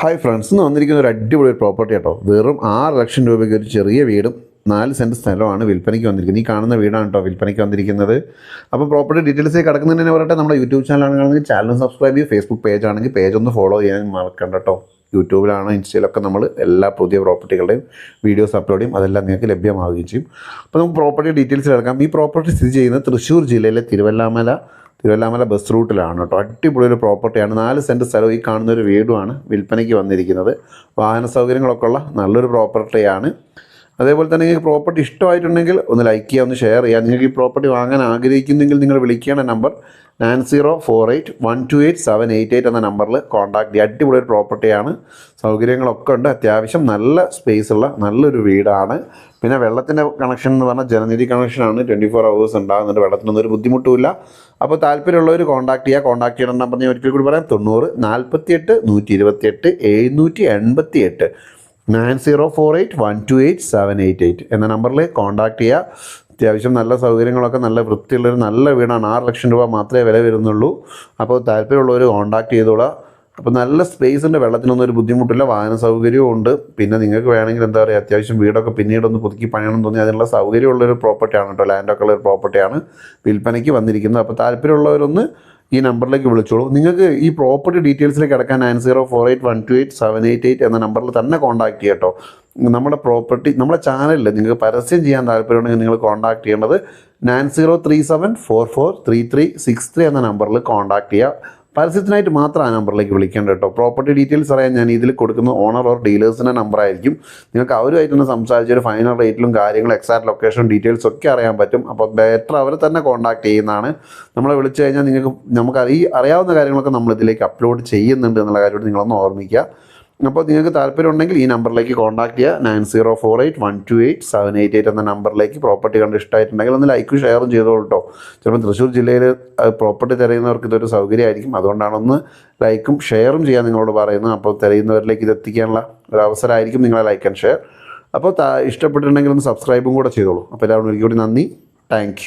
Hi friends എന്ന് വന്നിരിക്കുന്ന ഒരു അടിപൊളി ഒരു പ്രോപ്പർട്ടി കേട്ടോ വെറും ആറ് ലക്ഷം രൂപയ്ക്ക് ഒരു ചെറിയ വീടും നാല് സെന്റ് സ്ഥലമാണ് വിൽപ്പനയ്ക്ക് വന്നിരിക്കുന്നത്. ഈ കാണുന്ന വീടാണ് കേട്ടോ വിൽപ്പനയ്ക്ക് വന്നിരിക്കുന്നത്. അപ്പോൾ പ്രോപ്പർട്ടി ഡീറ്റെയിൽസ് കിടക്കുന്നതിന് തന്നെ പറയട്ടെ നമ്മുടെ യൂട്യൂബ് ചാനലാണെങ്കിൽ ചാനൽ സബ്സ്ക്രൈബ് ചെയ്യും ഫേസ്ബുക്ക് പേജ് ആണെങ്കിൽ പേജ് ഒന്ന് ഫോളോ ചെയ്യാൻ മറക്കണ്ട കേട്ടോ യൂട്യൂബിലാണ് ഇൻസ്റ്റയിലൊക്കെ നമ്മൾ എല്ലാ പുതിയ പ്രോപ്പർട്ടികളുടെയും വീഡിയോസ് അപ്ലോഡ് ചെയ്യും. അതെല്ലാം നിങ്ങൾക്ക് ലഭ്യമാവുകയും ചെയ്യും. അപ്പോൾ നമുക്ക് പ്രോപ്പർട്ടി ഡീറ്റെയിൽസ് കിടക്കാം ഈ പ്രോപ്പർട്ടി സ്ഥിതി ചെയ്യുന്നത് തൃശ്ശൂർ ജില്ലയിലെ തിരുവല്ലാമല തിരുവല്ലാമല ബസ് റൂട്ടിലാണ് കേട്ടോ. അടിപൊളി ഒരു പ്രോപ്പർട്ടിയാണ് നാല് സെന്റ് സ്ഥലവും ഈ കാണുന്ന ഒരു വീടുമാണ് വിൽപ്പനയ്ക്ക് വന്നിരിക്കുന്നത്. വാഹന സൗകര്യങ്ങളൊക്കെ ഉള്ള നല്ലൊരു പ്രോപ്പർട്ടിയാണ് അതേപോലെ തന്നെ നിങ്ങൾക്ക് പ്രോപ്പർട്ടി ഇഷ്ടമായിട്ടുണ്ടെങ്കിൽ ഒന്ന് ലൈക്ക് ചെയ്യുക ഒന്ന് ഷെയർ ചെയ്യുക നിങ്ങൾക്ക് ഈ പ്രോപ്പർട്ടി വാങ്ങാൻ ആഗ്രഹിക്കുന്നെങ്കിൽ നിങ്ങൾ വിളിക്കേണ്ട number nine zero four eight one two eight seven eight eight എന്ന നമ്പറിൽ കോൺടാക്ട് ചെയ്യുക അടിപൊളി ഒരു പ്രോപ്പർട്ടിയാണ് സൗകര്യങ്ങളൊക്കെ ഉണ്ട്. അത്യാവശ്യം നല്ല സ്പേസ് ഉള്ള നല്ലൊരു വീടാണ്. പിന്നെ വെള്ളത്തിന്റെ കണക്ഷൻ എന്ന് പറഞ്ഞാൽ ജലനിധി കണക്ഷനാണ് ട്വന്റി ഫോർ അവേഴ്സ് ഉണ്ടാകുന്നുണ്ട് വെള്ളത്തിനൊന്നും ഒരു ബുദ്ധിമുട്ടുമില്ല. അപ്പോൾ താല്പര്യമുള്ളവർ കോൺടാക്ട് ചെയ്യുക കോൺടാക്ട് ചെയ്യേണ്ട നമ്പർ ഞാൻ ഒരിക്കൽ കൂടി പറയാം. തൊണ്ണൂറ് നാൽപ്പത്തിയെട്ട് നൂറ്റി ഇരുപത്തിയെട്ട് എഴുന്നൂറ്റി എൺപത്തി എട്ട് nine zero four eight one two eight seven eight eight എന്ന നമ്പറിൽ കോൺടാക്ട് ചെയ്യുക അത്യാവശ്യം നല്ല സൗകര്യങ്ങളൊക്കെ നല്ല വൃത്തിയുള്ളൊരു നല്ല വീടാണ്. ആറ് ലക്ഷം രൂപ മാത്രമേ വില വരുന്നുള്ളൂ. അപ്പോൾ താല്പര്യമുള്ളവർ കോൺടാക്ട് ചെയ്തോളാം. അപ്പോൾ നല്ല സ്പേസ് ഉണ്ട് വെള്ളത്തിനൊന്നും ഒരു ബുദ്ധിമുട്ടില്ല. വാഹന സൗകര്യവും ഉണ്ട്. പിന്നെ നിങ്ങൾക്ക് വേണമെങ്കിൽ എന്താ പറയുക അത്യാവശ്യം വീടൊക്കെ പിന്നീടൊന്ന് പുതുക്കി പണിയണം തോന്നി അതിനുള്ള സൗകര്യമുള്ളൊരു പ്രോപ്പർട്ടിയാണ് കേട്ടോ. ലാൻഡൊക്കെ ഉള്ള ഒരു പ്രോപ്പർട്ടിയാണ് വിൽപ്പനയ്ക്ക് വന്നിരിക്കുന്നത്. അപ്പോൾ താല്പര്യമുള്ളവരൊന്ന് ഈ നമ്പറിലേക്ക് വിളിച്ചോളൂ. നിങ്ങൾക്ക് ഈ പ്രോപ്പർട്ടി ഡീറ്റെയിൽസിലേക്ക് കിടക്കാൻ nine zero four eight one two eight seven eight eight എന്ന നമ്പറിൽ തന്നെ കോൺടാക്ട് ചെയ്യട്ടോ നമ്മുടെ പ്രോപ്പർട്ടി നമ്മുടെ ചാനലിൽ നിങ്ങൾക്ക് പരസ്യം ചെയ്യാൻ താല്പര്യമുണ്ടെങ്കിൽ നിങ്ങൾ കോൺടാക്ട് ചെയ്യേണ്ടത് nine zero three seven four four three three six three എന്ന നമ്പറിൽ കോൺടാക്ട് ചെയ്യുക പരസ്യത്തിനായിട്ട് മാത്രം ആ നമ്പറിലേക്ക് വിളിക്കേണ്ട കേട്ടോ. പ്രോപ്പർട്ടി ഡീറ്റെയിൽസ് അറിയാൻ ഞാൻ ഇതിൽ കൊടുക്കുന്ന ഓണർ ഓർ ഡീലേഴ്സിന്റെ നമ്പർ ആയിരിക്കും. നിങ്ങൾക്ക് അവരുമായിട്ടൊന്ന് സംസാരിച്ച് ഒരു ഫൈനൽ റേറ്റിലും കാര്യങ്ങളും എക്സാക്ട് ലൊക്കേഷൻ ഡീറ്റെയിൽസ് ഒക്കെ അറിയാൻ പറ്റും. അപ്പോൾ ബെറ്റർ അവരെ തന്നെ കോൺടാക്ട് ചെയ്യുന്നതാണ്. നമ്മളെ വിളിച്ചു കഴിഞ്ഞാൽ നിങ്ങൾക്ക് നമുക്ക് ഈ അറിയാവുന്ന കാര്യങ്ങളൊക്കെ നമ്മൾ ഇതിലേക്ക് അപ്ലോഡ് ചെയ്യുന്നുണ്ട് എന്നുള്ള കാര്യം നിങ്ങളൊന്ന് ഓർമ്മിക്കുക. അപ്പോൾ നിങ്ങൾക്ക് താല്പര്യം ഉണ്ടെങ്കിൽ ഈ നമ്പറിലേക്ക് കോൺടാക്ട് ചെയ്യുക. Nine zero four eight one two eight seven eight eight എന്ന നമ്പറിലേക്ക് പ്രോപ്പർട്ടി കണ്ട് ഇഷ്ടമായിട്ടുണ്ടെങ്കിൽ ഒന്ന് ലൈക്കും ഷെയറും ചെയ്തോളൂ കേട്ടോ ചിലപ്പോൾ തൃശ്ശൂർ ജില്ലയിൽ പ്രോപ്പർട്ടി തിരയുന്നവർക്ക് ഇതൊരു സൗകര്യമായിരിക്കും. അതുകൊണ്ടാണ് ഒന്ന് ലൈക്കും ഷെയറും ചെയ്യാൻ നിങ്ങളോട് പറയുന്നത്. അപ്പോൾ തിരയുന്നവരിലേക്ക് ഇത് എത്തിക്കാനുള്ള ഒരു അവസരമായിരിക്കും നിങ്ങളെ ലൈക്ക് ആൻഡ് ഷെയർ അപ്പോൾ ഇഷ്ടപ്പെട്ടിട്ടുണ്ടെങ്കിൽ ഒന്ന് സബ്സ്ക്രൈബും കൂടെ ചെയ്തോളൂ. അപ്പോൾ എല്ലാവരും ഒരിക്കൽ കൂടി നന്ദി. താങ്ക്